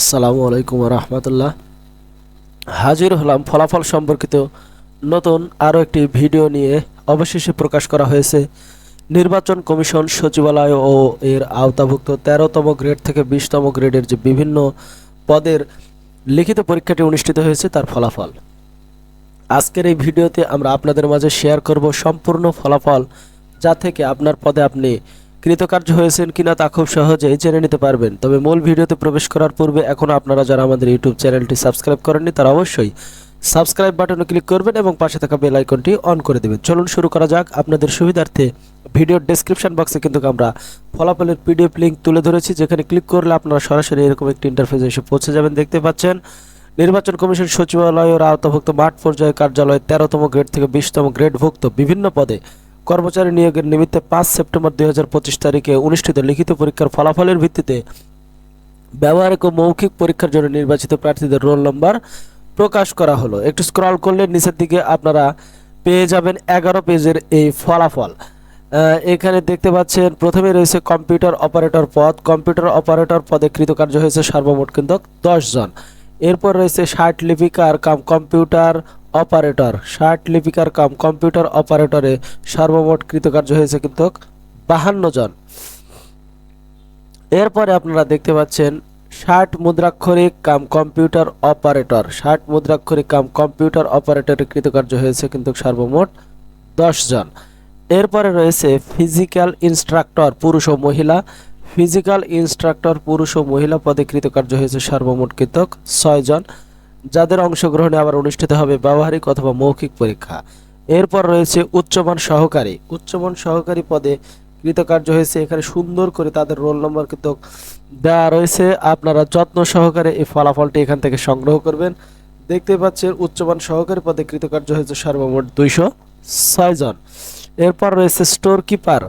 আসসালামু আলাইকুম রহমতুল্লাহ। হাজির হলাম ফলাফল সম্পর্কিত নতুন আরও একটি ভিডিও নিয়ে। অবশেষে প্রকাশ করা হয়েছে, নির্বাচন কমিশন সচিবালয় ও এর আওতাভুক্ত তেরোতম গ্রেড থেকে বিশতম গ্রেডের যে বিভিন্ন পদের লিখিত পরীক্ষাটি অনুষ্ঠিত হয়েছে, তার ফলাফল। আজকের এই ভিডিওতে আমরা আপনাদের মাঝে শেয়ার করব সম্পূর্ণ ফলাফল, যা থেকে আপনার পদে আপনি কৃতকার্য হয়েছেন কিনা তা খুব সহজেই জেনে নিতে পারবেন। তবে মূল ভিডিওতে প্রবেশ করার পূর্বে এখনও আপনারা যারা আমাদের ইউটিউব চ্যানেলটি সাবস্ক্রাইব করেননি, তারা অবশ্যই সাবস্ক্রাইব বাটনে ক্লিক করবেন এবং পাশে থাকা বেল আইকনটি অন করে দেবেন। চলুন শুরু করা যাক। আপনাদের সুবিধার্থে ভিডিওর ডেসক্রিপশন বক্সে কিন্তু আমরা ফলাফলের পিডিএফ লিঙ্ক তুলে ধরেছি, যেখানে ক্লিক করলে আপনারা সরাসরি এরকম একটি ইন্টারফেসে এসে পৌঁছে যাবেন। দেখতে পাচ্ছেন, নির্বাচন কমিশন সচিবালয়ের আওতাভুক্ত মাঠ পর্যায়ে কার্যালয় তেরোতম গ্রেড থেকে বিশতম গ্রেডভুক্ত বিভিন্ন পদে কর্মচারী নিয়োগের নিমিত্তে পাঁচ সেপ্টেম্বর দুই তারিখে অনুষ্ঠিত লিখিত পরীক্ষার ফলাফলের ভিত্তিতে ব্যবহারিক ও মৌখিক পরীক্ষার জন্য নির্বাচিত প্রার্থীদের রোল নম্বর প্রকাশ করা হলো। একটু স্ক্রল করলে নিচের দিকে আপনারা পেয়ে যাবেন এগারো পেজের এই ফলাফল। এখানে দেখতে পাচ্ছেন, প্রথমে রয়েছে কম্পিউটার অপারেটর পদ। কম্পিউটার অপারেটর পদে কৃতকার্য হয়েছে সর্বমোট কিন্তু জন। এরপর রয়েছে ষাট লিপিকার কাম কম্পিউটার অপারেটর। ষাট লিপিকার কাম কম্পিউটার অপারেটরে সর্বমোট কৃতকার্য হয়েছে কিন্তু বাহান্ন জন। এরপরে আপনারা দেখতে পাচ্ছেন ষাট মুদ্রাক্ষরিক কাম কম্পিউটার অপারেটর। ষাট মুদ্রাক্ষরিক কাম কম্পিউটার অপারেটরে কৃতকার্য হয়েছে কিন্তু সর্বমোট দশ জন। এরপরে রয়েছে ফিজিক্যাল ইনস্ট্রাক্টর পুরুষ ও মহিলা। ফিজিক্যাল ইনস্ট্রাক্টর পুরুষ ও মহিলা পদে কৃতকার্য হয়েছে সর্বমোট কৃতক ছয় জন। যাদের অংশগ্রহণে আবার অনুষ্ঠিত হবে ব্যবহারিক অথবা মৌখিক পরীক্ষা। এরপর রয়েছে উচ্চমান সহকারী। উচ্চমান সহকারী পদে কৃতকার্য হয়েছে। এখানে সুন্দর করে তাদের রোল নম্বর কিন্তু দেওয়া রয়েছে। আপনারা যত্ন সহকারে এই ফলাফলটি এখান থেকে সংগ্রহ করবেন। দেখতে পাচ্ছেন উচ্চমান সহকারী পদে কৃতকার্য হয়েছে সর্বমোট দুইশো ছয় জন। এরপর রয়েছে স্টোর কিপার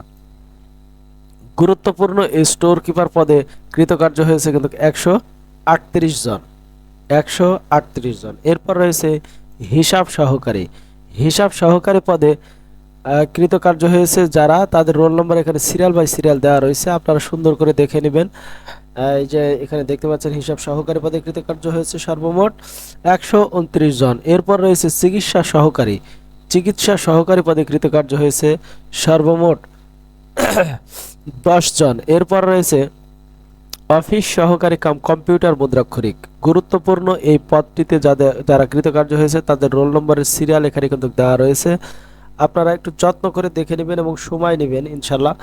গুরুত্বপূর্ণ এই স্টোর কিপার পদে কৃতকার্য হয়েছে কিন্তু একশো আটত্রিশ জন। একশো আটত্রিশ জন। এরপর রয়েছে হিসাব সহকারী। হিসাব সহকারী পদে কৃতকার্য হয়েছে যারা, তাদের রোল নম্বর এখানে সিরিয়াল বাই সিরিয়াল দেওয়া রয়েছে। আপনারা সুন্দর করে দেখে নেবেন। এই যে এখানে দেখতে পাচ্ছেন, হিসাব সহকারী পদে কৃতকার্য হয়েছে সর্বমোট একশো উনত্রিশ জন। এরপর রয়েছে চিকিৎসা সহকারী। চিকিৎসা সহকারী পদে কৃতকার্য হয়েছে সর্বমোট দশ জন। এরপর রয়েছে অফিস সহকারী কাম কম্পিউটার মুদ্রাক্ষরিক। গুরুত্বপূর্ণ এই পদটিতে যাদের যারা কৃতকার্য হয়েছে, তাদের রোল নম্বরের সিরিয়াল এখানে কিন্তু দেওয়া রয়েছে। আপনারা একটু যত্ন করে দেখে নেবেন এবং সময় নেবেন ইনশাল্লাহ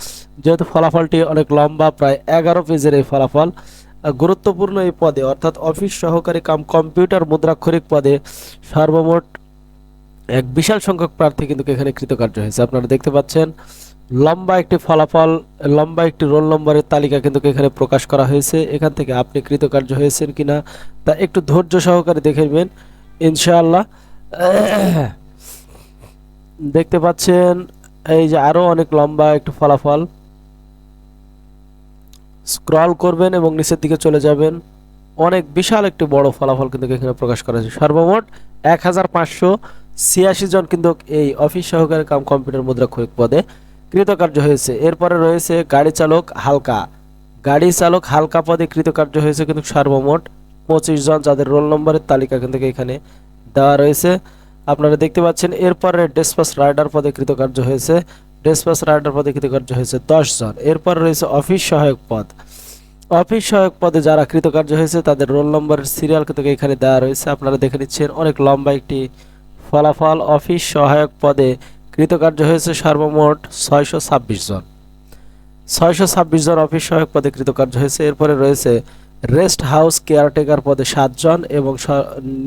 যেহেতু ফলাফলটি অনেক লম্বা, প্রায় এগারো পেজের এই ফলাফল গুরুত্বপূর্ণ এই পদে, অর্থাৎ অফিস সহকারী কাম কম্পিউটার মুদ্রাক্ষরিক পদে সর্বমোট এক বিশাল সংখ্যক প্রার্থী কিন্তু এখানে কৃতকার্য হয়েছে। আপনারা দেখতে পাচ্ছেন লম্বা একটি ফলাফল, লম্বা একটি রোল নম্বরের তালিকা কিন্তু এখানে প্রকাশ করা হয়েছে। এখান থেকে আপনি কৃতকার্য হয়েছেন কিনা তা একটু ধৈর্য সহকারে দেখে নেবেন, ইনশাআল্লাহ। দেখতে পাচ্ছেন, এই যে আরও অনেক লম্বা একটু ফলাফল। স্ক্রল করবেন এবং নিচের দিকে চলে যাবেন। অনেক বিশাল একটি বড় ফলাফল কিন্তু এখানে প্রকাশ করা হয়েছে। সর্বমোট এক হাজার পাঁচশো ছিয়াশি জন কিন্তু এই অফিস সহকারী কাম কম্পিউটার মুদ্রাক্ষরিক পদে কৃতকার্য হয়েছে। এরপরে রয়েছে গাড়ি চালক হালকা। গাড়ি চালক হালকা পদে কৃতকার্য হয়েছে কিন্তু সর্বমোট পঁচিশ জন, যাদের রোল নম্বরের তালিকা কিন্তু এখানে দেওয়া রয়েছে। আপনারা দেখতে পাচ্ছেন, এরপরে ডেসপাস রাইডার পদে কৃতকার্য হয়েছে। ডেসপাস রাইডার পদে কৃতকার্য হয়েছে দশ জন। এরপর রয়েছে অফিস সহায়ক পদ। অফিস সহায়ক পদে যারা কৃতকার্য হয়েছে, তাদের রোল নম্বরের সিরিয়াল কিন্তু এখানে দেওয়া রয়েছে। আপনারা দেখে নিচ্ছেন, অনেক লম্বা একটি ফলাফল অফিস সহায়ক পদে কৃতকার্য হয়েছে সর্বমোট ছয়শো ছাব্বিশ জন। ছয়শো ছাব্বিশ জন অফিস সহায়ক পদে কৃতকার্য হয়েছে। এরপরে রয়েছে রেস্ট হাউস কেয়ারটেকার পদে সাতজন এবং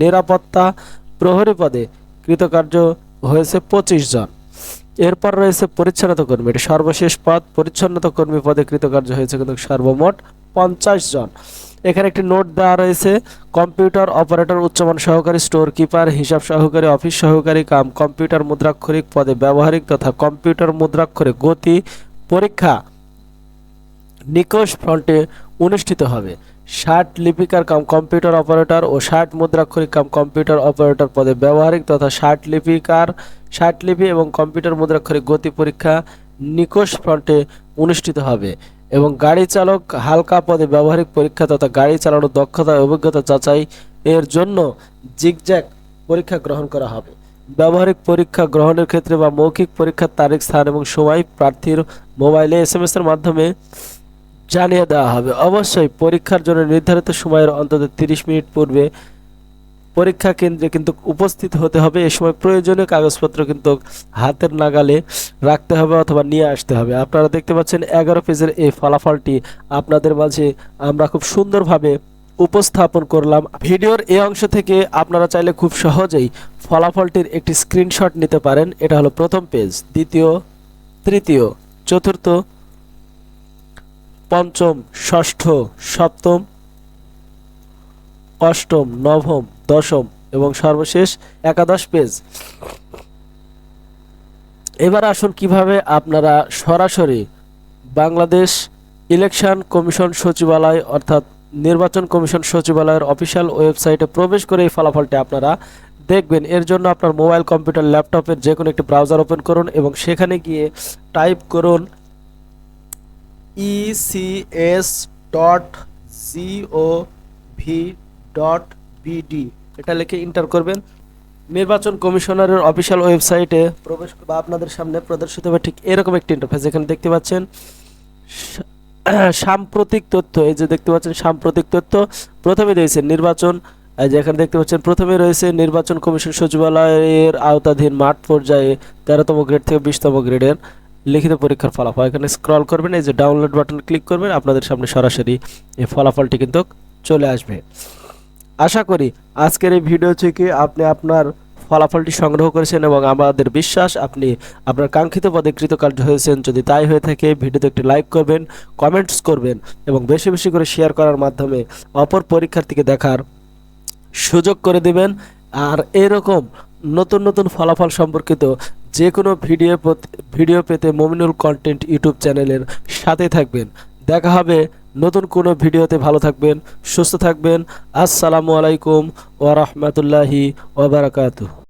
নিরাপত্তা প্রহরী পদে কৃতকার্য হয়েছে পঁচিশ জন। এরপর রয়েছে পরিচ্ছন্নতা কর্মী। এটি সর্বশেষ পদ। পরিচ্ছন্নতা কর্মী পদে কৃতকার্য হয়েছে কিন্তু সর্বমোট পঞ্চাশ জন। এখানে একটি নোট দেওয়া রয়েছে কম্পিউটার অপারেটর উচ্চমান সহকারী স্টোর কিপার হিসাব সহকারী অফিস সহকারী, কাম কম্পিউটার মুদ্রাক্ষরিক পদে ব্যবহারিক তথা কম্পিউটার মুদ্রাক্ষরিক গতি পরীক্ষা নিকোষ ফ্রন্টে অনুষ্ঠিত হবে। ষাট লিপিকার কাম কম্পিউটার অপারেটর ও ষাট মুদ্রাক্ষরিক কাম কম্পিউটার অপারেটর পদে ব্যবহারিক তথা ষাট লিপিকার, ষাট লিপি এবং কম্পিউটার মুদ্রাক্ষরিক গতি পরীক্ষা নিকোষ ফ্রন্টে অনুষ্ঠিত হবে। এবং গাড়ি চালক হালকা পদে ব্যবহারিক পরীক্ষা তথা গাড়ি চালানোর দক্ষতা অভিজ্ঞতা যাচাই এর জন্য জিগজ্যাগ পরীক্ষা গ্রহণ করা হবে। ব্যবহারিক পরীক্ষা গ্রহণের ক্ষেত্রে বা মৌখিক পরীক্ষার তারিখ, স্থান এবং সময় প্রার্থীর মোবাইলে এস এম এর মাধ্যমে জানিয়ে দেওয়া হবে। অবশ্যই পরীক্ষার জন্য নির্ধারিত সময়ের অন্তত তিরিশ মিনিট পূর্বে পরীক্ষা কেন্দ্রে কিন্তু উপস্থিত হতে হবে। এ সময় প্রয়োজনীয় কাগজপত্র কিন্তু হাতের নাগালে রাখতে হবে অথবা নিয়ে আসতে হবে। আপনারা দেখতে পাচ্ছেন এগারো পেজের এই ফলাফলটি আপনাদের মাঝে আমরা খুব সুন্দরভাবে উপস্থাপন করলাম। ভিডিওর এই অংশ থেকে আপনারা চাইলে খুব সহজেই ফলাফলটির একটি স্ক্রিনশট নিতে পারেন। এটা হলো প্রথম পেজ, দ্বিতীয়, তৃতীয়, চতুর্থ, পঞ্চম, ষষ্ঠ, সপ্তম, অষ্টম, নবম দশম এবং সর্বশেষ একাদশ পেজ। এবার আসুন কীভাবে আপনারা সরাসরি বাংলাদেশ ইলেকশন কমিশন সচিবালয় অর্থাৎ নির্বাচন কমিশন সচিবালয়ের অফিসিয়াল ওয়েবসাইটে প্রবেশ করে এই ফলাফলটি আপনারা দেখবেন। এর জন্য আপনার মোবাইল, কম্পিউটার, ল্যাপটপের যে কোনো একটি ব্রাউজার ওপেন করুন এবং সেখানে গিয়ে টাইপ করুন ECS dot gov dot BD এটা লিখে ইন্টার করবেন। নির্বাচন কমিশনারের অফিসিয়াল ওয়েবসাইটে প্রবেশ বা আপনাদের সামনে প্রদর্শিত হবে ঠিক এরকম একটি ইন্টারফেস এখানে দেখতে পাচ্ছেন সাম্প্রতিক তথ্য, এই যে দেখতে পাচ্ছেন সাম্প্রতিক তথ্য, প্রথমে রয়েছে নির্বাচন, এই যে এখানে দেখতে পাচ্ছেন প্রথমে রয়েছে নির্বাচন কমিশন সচিবালয়ের আওতাধীন মাঠ পর্যায়ে তেরোতম গ্রেড থেকে বিশতম গ্রেডের লিখিত পরীক্ষার ফলাফল। এখানে স্ক্রল করবেন, এই যে ডাউনলোড বাটন ক্লিক করবেন, আপনাদের সামনে সরাসরি এই ফলাফলটি কিন্তু চলে আসবে। আশা করি আজকের এই ভিডিও থেকে আপনি আপনার ফলাফলটি সংগ্রহ করেছেন এবং আমাদের বিশ্বাস, আপনি আপনার কাঙ্ক্ষিত পদে কৃতকার্য হয়েছেন। যদি তাই হয়ে থাকে ভিডিওতে একটি লাইক করবেন কমেন্টস করবেন এবং বেশি বেশি করে শেয়ার করার মাধ্যমে অপর পরীক্ষার্থীকে দেখার সুযোগ করে দেবেন। আর এরকম নতুন নতুন ফলাফল সম্পর্কিত যে কোনো ভিডিও ভিডিও পেতে মমিনুল কন্টেন্ট ইউটিউব চ্যানেলের সাথে থাকবেন। দেখা হবে নতুন কোন ভিডিওতে ভালো থাকবেন সুস্থ থাকবেন। আসসালামু আলাইকুম ওয়া রাহমাতুল্লাহি ওয়া বারাকাতুহু।